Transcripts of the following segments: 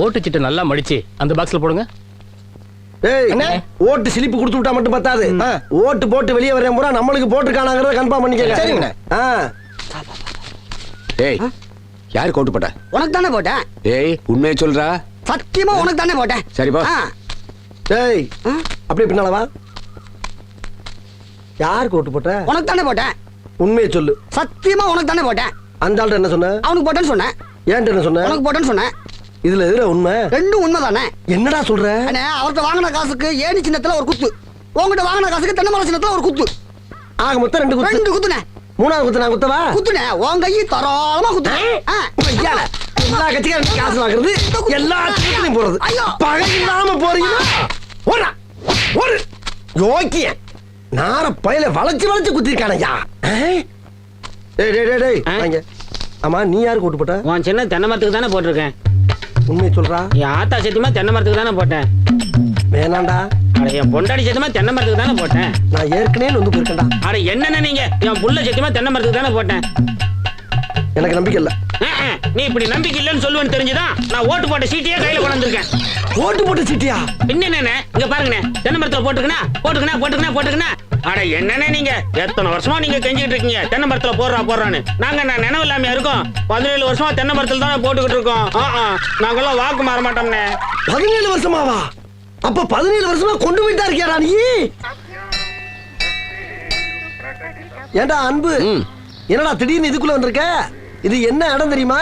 ஓட்டுச்சிட்டு நல்லா மடிச்சு அந்த பாக்ஸ்ல போடுங்க. ஏய் என்ன? ஓட்டு சிலிப்பு கொடுத்து விட்டா மட்டும் பத்தாது. ஓட்டு போட்டு வெளியே வரேன் பூரா நம்மளுக்கு போட்டுருக்கானாங்கிறத கன்ஃபார்ம் பண்ணிக்கங்க. சரிங்கண்ணே. ஏய் யாரு கோட்டு போட்ட? உனக்கு தானே போட்டேன். ஏய் உண்மையை சொல்றா. சத்தியமா உனக்கு தானே போட்டேன் சரிப்பா ஆ, அப்படியே பின்னால வா. யாருக்கு ஓட்டு போட்ட? உனக்கு தானே போட்டேன். உண்மையை சொல்லு. சத்தியமா உனக்கு தானே போட்டேன். அந்த ஆள்கிட்ட என்ன சொன்ன? அவனுக்கு போட்டேன்னு சொன்னேன். ஏன்ட்ட என்ன சொன்ன? உனக்கு போட்டேன்னு சொன்னேன். இதுல எதுல உண்மை? ரெண்டும் உண்மை தானே? என்னடா சொல்ற? அண்ணே அவர்கிட்ட வாங்கின காசுக்கு ஏணி சின்னத்துல ஒரு குத்து. உங்ககிட்ட வாங்கின காசுக்கு தென்னை மரம் சின்னத்துல ஒரு குத்து. ஆக மொத்தம் ரெண்டு குத்து. ரெண்டு குத்துனே மூணாவது குத்து நான் குத்தவா? குத்துனே உன் கையை தரோளமா குத்துனே ஆ. ஐயால, எல்லா கட்சிக்காரும் காசு வாங்குறது எல்லா போறது ஐயோ. பகை இல்லாம போறீங்கன்னா ஓடா. ஒரு யோக்கிய நார பயில வளைச்சு வளைச்சு குத்திருக்கானய்யா. ஆ? டேய் டேய் டேய் ஆமா நீ யாருக்கு ஓட்டு போட்ட? உன் சின்ன தென்னை மரத்துக்கு தானே போட்டிருக்கேன். உண்மையை சொல்றா? என் ஆத்தா சத்தியமா தென்னை மரத்துக்கு தானே போட்டேன். வேணாண்டா. அட என் பொண்டாடி சத்தியமா தென்னை மரத்துக்கு தானே போட்டேன். நான் ஏற்கனவே வந்து போயிருக்கேன்டா. அட என்னென்ன நீங்க? என் புள்ள சத்தியமா தென்னை மரத்துக்கு தானே போட்டேன். எனக்கு நம்பிக்கை இல்ல. ஆ, ஆ, நீ இப்படி நம்பிக்கை இல்லைன்னு சொல்லுவேன்னு தெரிஞ்சுதான் நான் ஓட்டு போட்ட சீட்டையே கையில கொண்டு வந்திருக்கேன். ஓட்டு போட்டு சிட்டியா? பின்ன என்னண்ணே இங்க பாருங்கண்ணே. தென்னை மரத்துல போட்டுக்கணா போட்டுக்கணா போட்டுக்கணா போட்டுக்கணா அட என்னண்ணே நீங்க? எத்தனை வருஷமா நீங்க கெஞ்சிட்டு இருக்கீங்க? தென்னை மரத்துல போடுறா போடுறான்னு. நாங்க நான் நினைவு இல்லாம இருக்கோம்? பதினேழு வருஷமா தென்னை மரத்துல தானே போட்டுக்கிட்டு இருக்கோம். ஆ, ஆ, நாங்கெல்லாம் வாக்கு மாற மாட்டோம்ண்ணே. பதினேழு வருஷமாவா? அப்ப பதினேழு வருஷமா கொண்டு போயிட்டா இருக்கியாடா நீ? ஏண்டா அன்பு? என்னடா திடீர்னு இதுக்குள்ள வந்திருக்க? இது என்ன இடம் தெரியுமா?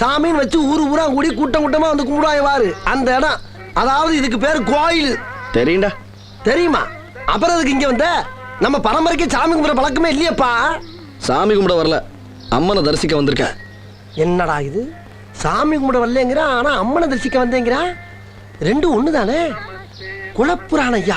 சாமின்னு வச்சு ஊரு ஊரா கூடி கூட்டம் கூட்டமா வந்து கும்பிடுவாங்க வாரு அந்த இடம். அதாவது இதுக்கு பேரு கோயில். தெரியும்டா. தெரியுமா? அப்புறம் அதுக்கு இங்க வந்த? நம்ம பரம்பரைக்கு சாமி கும்பிட பழக்கமே இல்லையப்பா. சாமி கும்பிட வரல. அம்மனை தரிசிக்க வந்திருக்கேன். என்னடா இது? சாமி கும்பிட வரலங்கிறான் ஆனா அம்மனை தரிசிக்க வந்தேங்கிறான்? ரெண்டும் ஒண்ணு தானே ஐயா.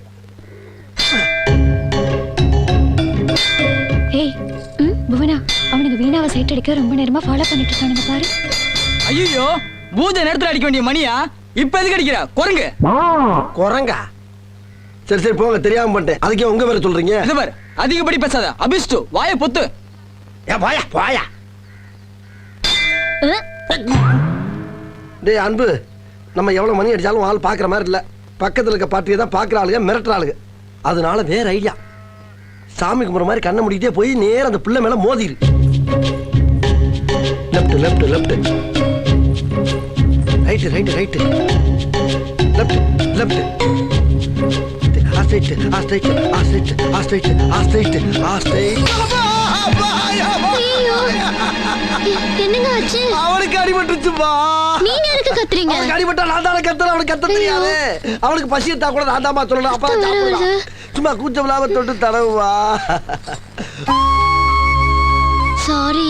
அவனுக்கு வீணாவை சைட் அடிக்க ரொம்ப நேரமா ஃபாலோ பண்ணிட்டு இருக்கானுங்க பாரு. ஐயோ பூஜை நேரத்துல அடிக்க வேண்டிய மணியா? இப்ப எதுக்கு அடிக்கிற? குரங்கு. குரங்கா? சரி சரி போங்க தெரியாம பண்ணிட்டேன். அதுக்கே உங்க பேரை சொல்றீங்க? இது பாரு அதிகப்படி பேசாத. அபிஷ்டு வாய பொத்து. ஏ போயா போயா டேய் அன்பு நம்ம எவ்வளவு மணி அடிச்சாலும் ஆள் பாக்குற மாதிரி இல்ல. பக்கத்துல இருக்க பாட்டியை தான் பாக்குற ஆளுங்க மிரட்டுற ஆளுங்க. அதனால வேற ஐடியா சாமி கும்பிட்ற மாதிரி கண்ணை முடிக்கிட்டே போய் நேரா அந்த பிள்ளை மேல மோதிரு. Left left right right right left left ஆ ஸ்ட்ரைட் ஆ ஸ்ட்ரைட் ஆ ஸ்ட்ரைட் ஆ ஸ்ட்ரைட் ஆ ஸ்ட்ரைட் ஆ ஸ்ட்ரைட் என்னங்க ஆச்சு? அவனுக்கு அடிபட்டுச்சுப்பா நீங்க எதுக்கு கத்துறீங்க? அவனுக்கு அடிபட்டா நான் தானே கத்துறேன் அவனுக்கு கத்த தெரியாது. அவனுக்கு பசி எடுத்தா கூட நான் தாமா சொல்லணும். அப்பா சாப்பிடலாம். சும்மா கூச்சம் இல்லாம தொட்டு தடவுவா. சாரி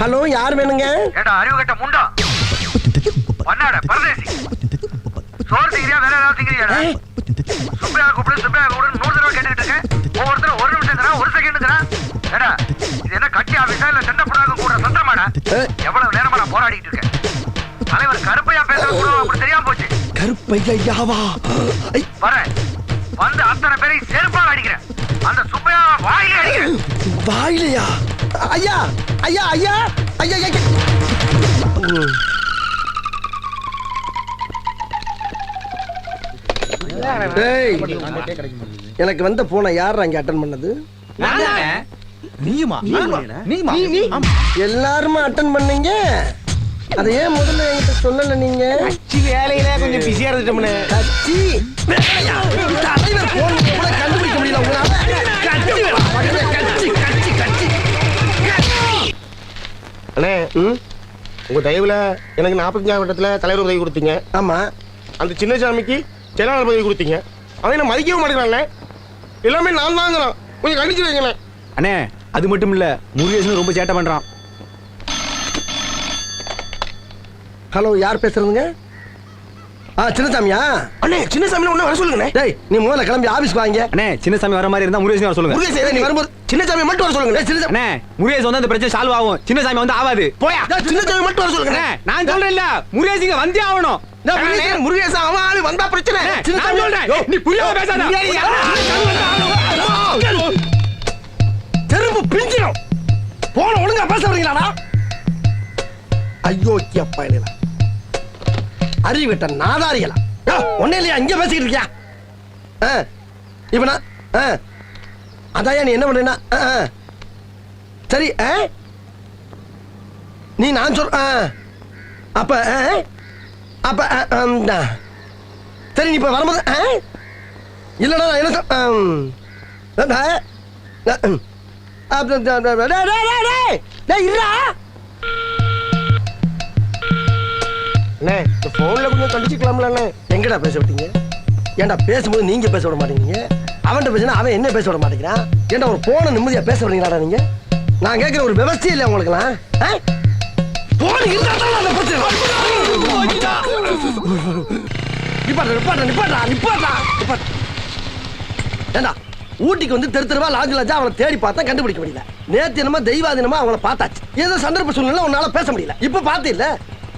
ஹலோ யார் வேணுங்க? ஏடா அறிவு கட்ட முண்டா? பண்ணாட பரதேசி. சோறு திங்கிறியா வேற ஏதாவது திங்கிறியாடா? சுப்பையா கூப்பிடு சுப்பையா கூப்பிடு நூறு தடவை கேட்டுக்கிட்டு இருக்கேன். ஒவ்வொருத்தரும் ஒரு நிமிஷம் ஒரு செகண்டுங்கிறான் ஏடா இது என்ன கட்சி ஆபீஸா இல்ல சண்டை புடாக கூட சந்திரமாடா எவ்வளவு நேரமா நான் போராடிட்டு இருக்கேன். தலைவர் கருப்பையா பேசுறது கூட அப்படி தெரியாம போச்சு. கருப்பையாவா? ஐ, வரேன். வந்து அத்தனை பேரையும் செருப்பால் அடிக்கிறேன். அந்த சுப்பையா வாயிலே அடிக்கிறேன். வாயிலையா? ஐயா ஐயா ஐயா ஐயா ஐயா எனக்கு வந்த போனை யார் அங்க அட்டன் பண்ணது? நீயுமா? நீயுமா? எல்லாருமே அட்டன் பண்ணீங்க? அதை ஏன் முதல்ல என்கிட்ட சொல்லல நீங்க? வேலையில கொஞ்சம் பிஸியா இருந்துட்டோம்னு. கட்சி? தலைவர் போன் கூட கண்டுபிடிக்க முடியல உங்களால. கட்சி அண்ணே ம்? உங்க தயவுல எனக்கு நாற்பத்தஞ்சாம் வட்டத்துல தலைவர் உதவி கொடுத்தீங்க. ஆமா. அந்த சின்னசாமிக்கு செயலாளர் பதவி கொடுத்தீங்க. அவன் என்ன மதிக்கவே மாட்டேங்கிறான்ல. எல்லாமே நான் தாங்கிறான். கொஞ்சம் கண்டிச்சு வைங்களேன். அண்ணே அது மட்டும் இல்ல முருகேசன் ரொம்ப சேட்டை பண்றான். ஹலோ யார் பேசுறதுங்க? ஆ சின்னசாமியா? அண்ணே சின்னசாமி ஒண்ணு வர சொல்லுங்கண்ணே. டேய் நீ முதல்ல கிளம்பி ஆபீஸ்க்கு வாங்க. அண்ணே சின்னசாமி வர மாதிரி இருந்தா வர சொல்லுங்க. ஏதோ நீ வரும்போது சின்னசாமி மட்டும் வர சொல்லுங்க. சின்னசாமி அண்ணே முருகேசன் வந்து அந்த பிரச்சனை சால்வ் ஆகும். சின்னசாமி வந்து ஆகாது போயா. சின்னசாமி மட்டும் வர சொல்லுங்க நான் சொல்றேன்ல. முருகேசிங்க வந்தே ஆகணும். முருகேசன் அவன் ஆளு வந்தா பிரச்சனை. நான் சொல்றேன். நீ புரியாம பேசாத. தெரும்பு பிஞ்சிடும் போன ஒழுங்கா பேச வரீங்களாடா ஐயோ அப்பா இல்லையா அறிவிட்ட நாதாரிகளா ஒன்னே இல்லையா இங்க பேசிக்கிட்டு இருக்கியா ஆ, இப்ப ஆ, அதாயா நீ என்ன பண்றீன்னா சரி ஆ? நீ நான் சொல் ஆ. அப்ப ஆ? அப்ப ஆ, ஆ. சரி நீ இப்ப வரும்போது ஆ? இல்லடா நான் என்ன சொல் ஆ, டே, டே, டே, இருடா. அண்ணே இந்த ஃபோனில் கொஞ்சம் கண்டிச்சுக்கலாம்ல எங்கடா பேச விட்டீங்க? ஏன்டா பேசும்போது நீங்கள் பேச விட மாட்டேங்கிறீங்க? அவன்கிட்ட பேசினா அவன் என்ன பேச விட மாட்டேங்கிறான்? ஏன்டா ஒரு ஃபோனை நிம்மதியாக பேச விடுறீங்களாடா நீங்கள் நான் கேட்குற ஒரு விவசாயம் இல்லை உங்களுக்குலாம் போன் இருந்தால் தான் அந்த பிரச்சனை. நிப்பாட்டா நிப்பாட்டா நிப்பாட்டா நிப்பாட்டா நிப்பாட்டா. ஏண்டா ஊட்டிக்கு வந்து தெரு தெருவா லாஜ் லாஜா அவனை தேடி பார்த்தா கண்டுபிடிக்க முடியல. நேத்தினமா என்னமோ தெய்வாதீனமா அவனை பார்த்தாச்சு. ஏதோ சந்தர்ப்ப சூழ்நிலை உன்னால பேச முடியல. இப்ப பார்த்து இல்ல.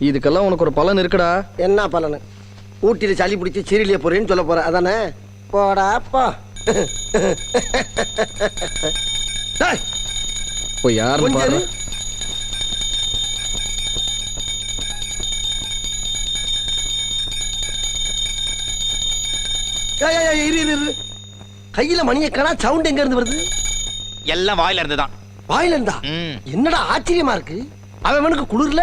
இதுக்கெல்லாம் உனக்கு ஒரு பலன் இருக்குடா. என்ன பலனு? ஊட்டியில் சளி பிடிச்சி சீரியலிய போறேன்னு சொல்ல போற அதானே? போடா போ. போய் பாரு. கையில மணியை காணா சவுண்ட் எங்க இருந்து வருது? எல்லாம் வாயில இருந்து தான் வாயில இருந்தா? ம். என்னடா ஆச்சரியமா இருக்கு? அவன் அவனுக்கு குளிர்ல?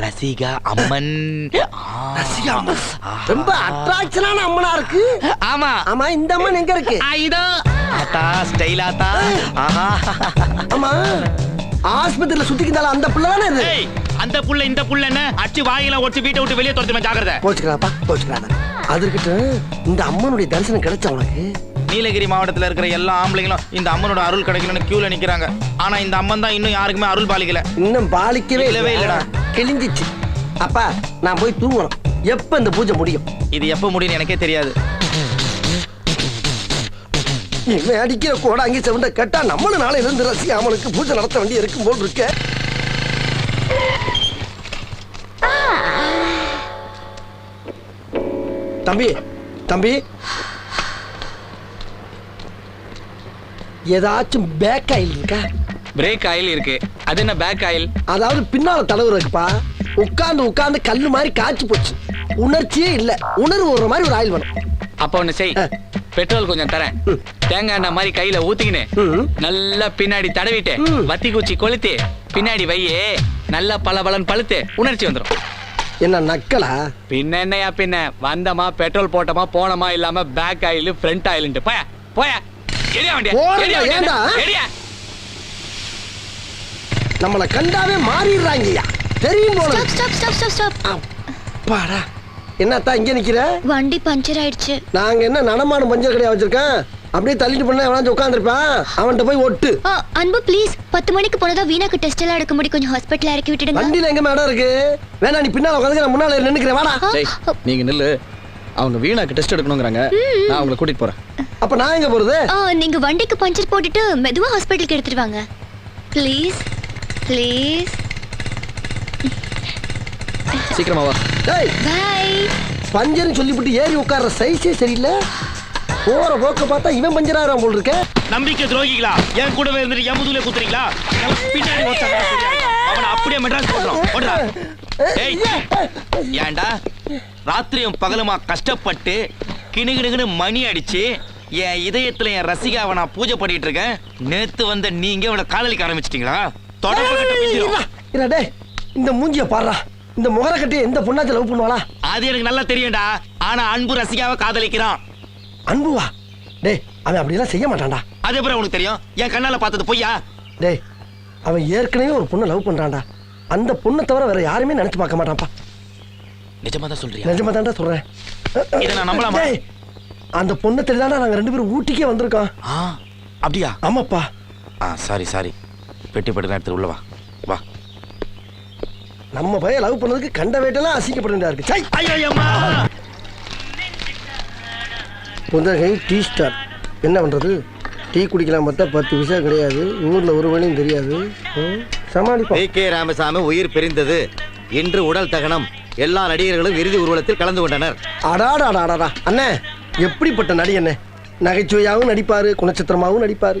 ரசிகா அம்மன். ரசிகா அம்மன். ரொம்ப அட்ராக்ஷனான அம்மனா இருக்கு ஆமா. ஆமா இந்த அம்மன் எங்க இருக்கு? இதோ ஆத்தா ஸ்டைல் ஆத்தா ஆஹா. ஆமா. ஆஸ்பத்திரியில சுத்திக்கிட்டாலும் அந்த பிள்ளை தானே இது? அந்த புள்ள இந்த புள்ள என்ன? அடிச்சு வாயில ஒடிச்சு வீட்டை விட்டு வெளியே துரத்துமா ஜாக்கிரதை. போச்சுக்கிறாப்பா போச்சுக்கிறாங்க அதற்கிட்ட இந்த அம்மனுடைய தரிசனம் கிடைச்ச உனக்கு? நீலகிரி மாவட்டத்துல இருக்கிற எல்லா ஆம்பளைங்களும் இந்த அம்மனோட அருள் கிடைக்கணும்னு கியூல நிக்கிறாங்க. ஆனா இந்த அம்மன் தான் இன்னும் யாருக்குமே அருள் பாலிக்கல. இன்னும் பாலிக்கவே இல்லவே இல்லடா. கிழிஞ்சிச்சு. அப்பா நான் போய் தூங்கணும். எப்ப இந்த பூஜை முடியும்? இது எப்ப முடியும்னு எனக்கே தெரியாது. இவன் அடிக்கிற கூட அங்கே செவண்ட கேட்டா நம்மளும் நாளை இருந்து ரசி அவனுக்கு பூஜை நடத்த வேண்டி இருக்கும் போல் இருக்க. தம்பி தம்பி. ஏதாச்சும் பேக் ஆயில் இருக்கா? பிரேக் ஆயில் இருக்கு. அது என்ன பேக் ஆயில் அதாவது பின்னால தடவுறதுக்குப்பா உட்கார்ந்து உட்கார்ந்து கல்லு மாதிரி காய்ச்சி போச்சு. உணர்ச்சியே இல்ல. உணர்வு ஒரு மாதிரி ஒரு ஆயில் வேணும். அப்ப ஒண்ணு செய். பெட்ரோல் கொஞ்சம் தரேன். தேங்காய் எண்ணெய் மாதிரி கையில ஊத்திக்கின்னு ம். நல்லா பின்னாடி தடவிட்டு. வத்தி குச்சி கொளுத்தி பின்னாடி வையே நல்லா பல பலன் பழுத்து உணர்ச்சி வந்துடும் என்ன நக்கலா? பின்ன என்னையா பின்ன? வந்தமா பெட்ரோல் போட்டோமா போனோமா இல்லாம பேக் ஆயில் ஃப்ரண்ட் ஆயில்ன்ட்டு போய போய. எடியா வண்டியா? ஏன்டா? நம்மளை கண்டாவே மாறிடுறாங்கய்யா. தெரியும் போல stop stop stop stop stop அப்பாடா. என்னத்தா இங்க நிக்கிற? வண்டி பஞ்சர் ஆயிடுச்சு. நாங்க என்ன நடமாடும் பஞ்சர் கடையா வச்சிருக்கேன்? அப்படியே தள்ளிட்டு பண்ண எவனாச்சும் உட்காந்துருப்பான் அவன்கிட்ட போய் ஒட்டு. ஆ, அன்பு ப்ளீஸ் பத்து மணிக்கு போனதா வீணாக்கு டெஸ்ட் எல்லாம் எடுக்க முடியும் கொஞ்சம் ஹாஸ்பிட்டல் இறக்கி விட்டுடுங்க. வண்டியில எங்க மேடம் இருக்கு? வேணா நீ பின்னால உட்காந்து நான் முன்னால நின்னுக்கிறேன். வாடா. நீங்க நில்லு. அவங்க வீணாக்கு டெஸ்ட் எடுக்கணுங்கிறாங்க. நான் அவங்கள கூட்டிட்டு போறேன். அப்ப நான் எங்க போறது? ஆ, நீங்க வண்டிக்கு பஞ்சர் போட்டுட்டு மெதுவா ஹாஸ்பிட்டலுக்கு எடுத்துட்டு வாங்க. ப்ளீஸ் ப்ளீஸ் சீக்கிரமா வா. டேய்! பை பஞ்சர்னு சொல்லிவிட்டு ஏறி உட்கார்ற சைஸே சரியில்லை. போற போக்க பார்த்தா இவன் பஞ்சராகிறான் போல் இருக்க நம்பிக்கை துரோகிகளா? என் கூடவே இருந்துட்டு என் முதுகுல குத்துறீங்களா? எனக்கு பின்னாடி. அவனை அப்படியே மெட்ராஸ் போடுறோம் ஓடுறா ஏய் ஏன்டா? ராத்திரியும் பகலுமா கஷ்டப்பட்டு கிணுகிணுகினு மணி அடிச்சு என் இதயத்துல என் ரசிகாவை நான் பூஜை பண்ணிட்டு இருக்கேன். நேத்து வந்த நீங்க அவளை காதலிக்க ஆரம்பிச்சிட்டீங்களா? தொடர்பு இந்த மூஞ்சிய பாடுறா. இந்த முகர கட்டி எந்த பொண்ணாச்சும் லவ் பண்ணுவாளா? அது எனக்கு நல்லா தெரியும்டா. ஆனா அன்பு ரசிகாவை காதலிக்கிறான். அன்புவா? டேய் அவன் அப்படியெல்லாம் செய்ய மாட்டான்டா. அது எப்படி உனக்கு தெரியும்? என் கண்ணால பார்த்தது பொய்யா? டேய் அவன் ஏற்கனவே ஒரு பொண்ணை லவ் பண்றான்டா. அந்த பொண்ணை தவிர வேற யாருமே நினைச்சு பார்க்க மாட்டான்ப்பா. நிஜமா தான் சொல்றியா? நிஜமா தான்டா சொல்றேன். இதை நான் நம்பலாமா? அந்த பொண்ணை தெரியாண்டா நாங்க ரெண்டு பேரும் ஊட்டிக்கே வந்திருக்கோம். ஆ அப்படியா? ஆமாப்பா. ஆ சாரி சாரி பெட்டி பட்டு நேரத்தில் உள்ள வா. வா. நம்ம பையன் லவ் பண்ணதுக்கு கண்ட வேட்டெல்லாம் அசிங்கப்பட வேண்டியதா இருக்கு. சை ஐயோ அம்மா. புந்தகை டீ ஸ்டார். என்ன பண்றது? டீ குடிக்கலாம் பார்த்தா பத்து பைசா கிடையாது. ஊர்ல ஒரு வழியும் தெரியாது சமாளிப்போம். கே ராமசாமி உயிர் பிரிந்தது. இன்று உடல் தகனம். எல்லா நடிகர்களும் இறுதி ஊர்வலத்தில் கலந்து கொண்டனர். அடாடாடாடாடா அண்ணே எப்படிப்பட்ட நடி அண்ணே நகைச்சுவையாகவும் நடிப்பாரு குணச்சித்திரமாகவும் நடிப்பாரு.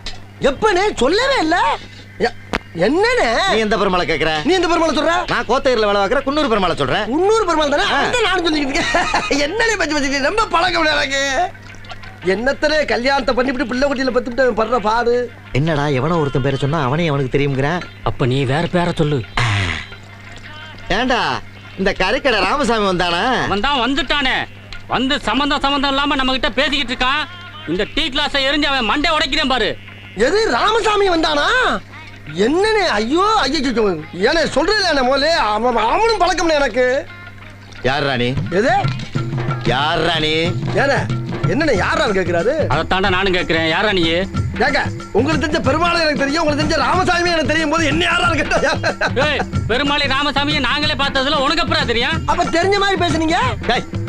எப்பனே சொல்லவே இல்ல. எ- என்னண்ணே நீ எந்த பெருமாளை கேக்குற? நீ எந்த பெருமாள் சொல்ற? நான் கோத்தகிரில வேலை குன்னூர் பெருமாளை சொல்றேன். முன்னூறு பெருமாள் தானே. அந்த நானும் சொல்லிக்கிட்டு என்னனே பச்சு பச்சு ரொம்ப பழக்கம் எனக்கு. என்னத்தனே கல்யாணத்தை பண்ணிவிட்டு பிள்ளை குட்டியில பத்துட்டு அவன் படுற பாடு. என்னடா எவனோ ஒருத்தன் பேரை சொன்னா அவனே அவனுக்கு தெரியுங்கிறேன் அப்ப நீ வேற பேரை சொல்லு. ஏண்டா இந்த கரைக்கடை ராமசாமி வந்தானா? அவன் தான் வந்துட்டானே. வந்து சம்பந்தம் சம்பந்தம் இல்லாம நம்ம கிட்ட பேசிக்கிட்டு இருக்கான். இந்த டீ கிளாஸை எரிஞ்சு அவன் மண்டை உடைக்கிறேன் பாரு. எது ராமசாமி வந்தானா? என்னனே ஐயோ ஐயோ ஏனே சொல்றேன் என்ன மோலே அவன் அவனும் பழக்கம் எனக்கு. யார் ராணி? எது? யார் ராணி? ஏனே என்னண்ணே யாரான்னு கேக்குறாரு அதைத்தாண்டா நானும் கேட்கிறேன். யாரா நீ ஏங்க உங்களுக்கு தெரிஞ்ச பெருமாள் எனக்கு தெரியும் உங்களுக்கு தெரிஞ்ச ராமசாமி எனக்கு தெரியும் போது என்ன யாரான்னு கேட்டா ஏய், பெருமாளை ராமசாமியை நாங்களே பார்த்ததுல உனக்கு அப்புறம் தெரியும்? அப்ப தெரிஞ்ச மாதிரி பேசுனீங்க? டேய்,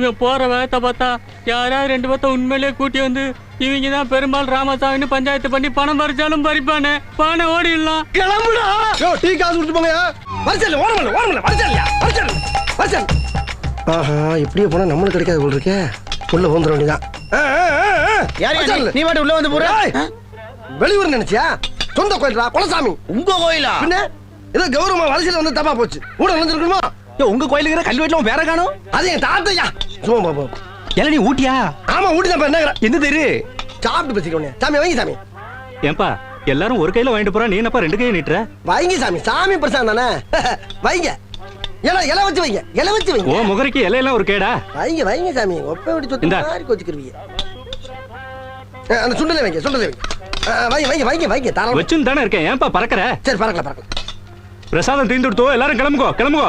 இவன் போற வேகத்தை பார்த்தா யாராவது ரெண்டு பேர்த்த உண்மையிலேயே கூட்டி வந்து இவங்க தான் பெருமாள் ராமசாமின்னு பஞ்சாயத்து பண்ணி பணம் பறிச்சாலும் பறிப்பானே. பானை ஓடிடலாம். கிளம்புடா. டீ காசு கொடுத்து போங்க வரிசல் ஓரமல்ல ஓரமல்ல வரிசல் வரிசல் வரிசல் ஆஹா இப்படியே போனா நம்மளுக்கு கிடைக்காது போல் இருக்கே. உள்ள வந்துட வேண்டியதான் நீ மட்டும் உள்ள வந்து போற? வெளியூர் நினைச்சியா? சொந்த கோயில்டா குலசாமி. உங்க கோயிலா? பின்ன ஏதோ கௌரவமா வரிசையில் வந்து தப்பா போச்சு. கூட நினைச்சிருக்கணுமா உங்க கோயிலுக்கு கல்வி வீட்டுல வேற காணும்? அது என் தாத்தையா சும்மா பாப்போம் எல்லாம் நீ ஊட்டியா? ஆமா ஊட்டி தான் என்ன எந்த தெரு? சாப்பிட்டு பேசிக்கோனே சாமி வைங்க சாமி. ஏன்பா எல்லாரும் ஒரு கையில வாங்கிட்டு போறா நீ என்னப்பா ரெண்டு கையை நீட்டுற? வைங்க சாமி. சாமி பிரசாதம் தானே? வைங்க. இலை இலை வச்சு வைங்க. இலை வச்சு வைங்க. ஓ முகரைக்கு இலையெல்லாம் ஒரு கேடா. வைங்க வைங்க சாமி. ஒப்ப விட்டு சொத்து. மாதிரி கொச்சுக்கிருவீங்க அஹ், அந்த சுண்டலை வைங்க சுண்டலை வைங்க. வைங்க வைங்க வைங்க வைங்க தாராளமா. வச்சுன்னு தானே இருக்கேன். ஏன்பா பறக்கற? சரி பறக்கலாம் பறக்கலாம் பிரசாதம் தீர்ந்து கொடுத்தோ எல்லாரும் கிளம்புகோ கிளம்புகோ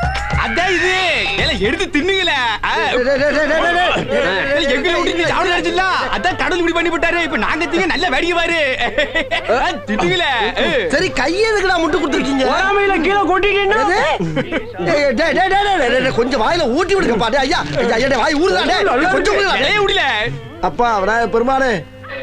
அதான் இது ஏல எடுத்து தின்னுங்களே ஆ. டேய், டேய், டேய், டேய், டேய், டேய். ஏல, எங்களை விட்டு சாப்பிட அதான் கடவுள் இப்படி பண்ணி விட்டாரு இப்ப நாங்க திங்க நல்ல வேடிக்கை பாரு தின்னுங்களே. சரி கையை எதுக்குடா முட்டு கொடுத்துருக்கீங்க பொறாமையில கீழே கொட்டிட்டீங்கன்னா எது? டேய், டேய், டேய், டேய், டேய், டேய், டேய், கொஞ்சம் வாயில ஊட்டி விடுங்கப்பா டேய், ஐயா ஐயா, வாய் ஊறுதா டேய், கொஞ்சம் விடல அப்பா விநாயகர் பெருமானே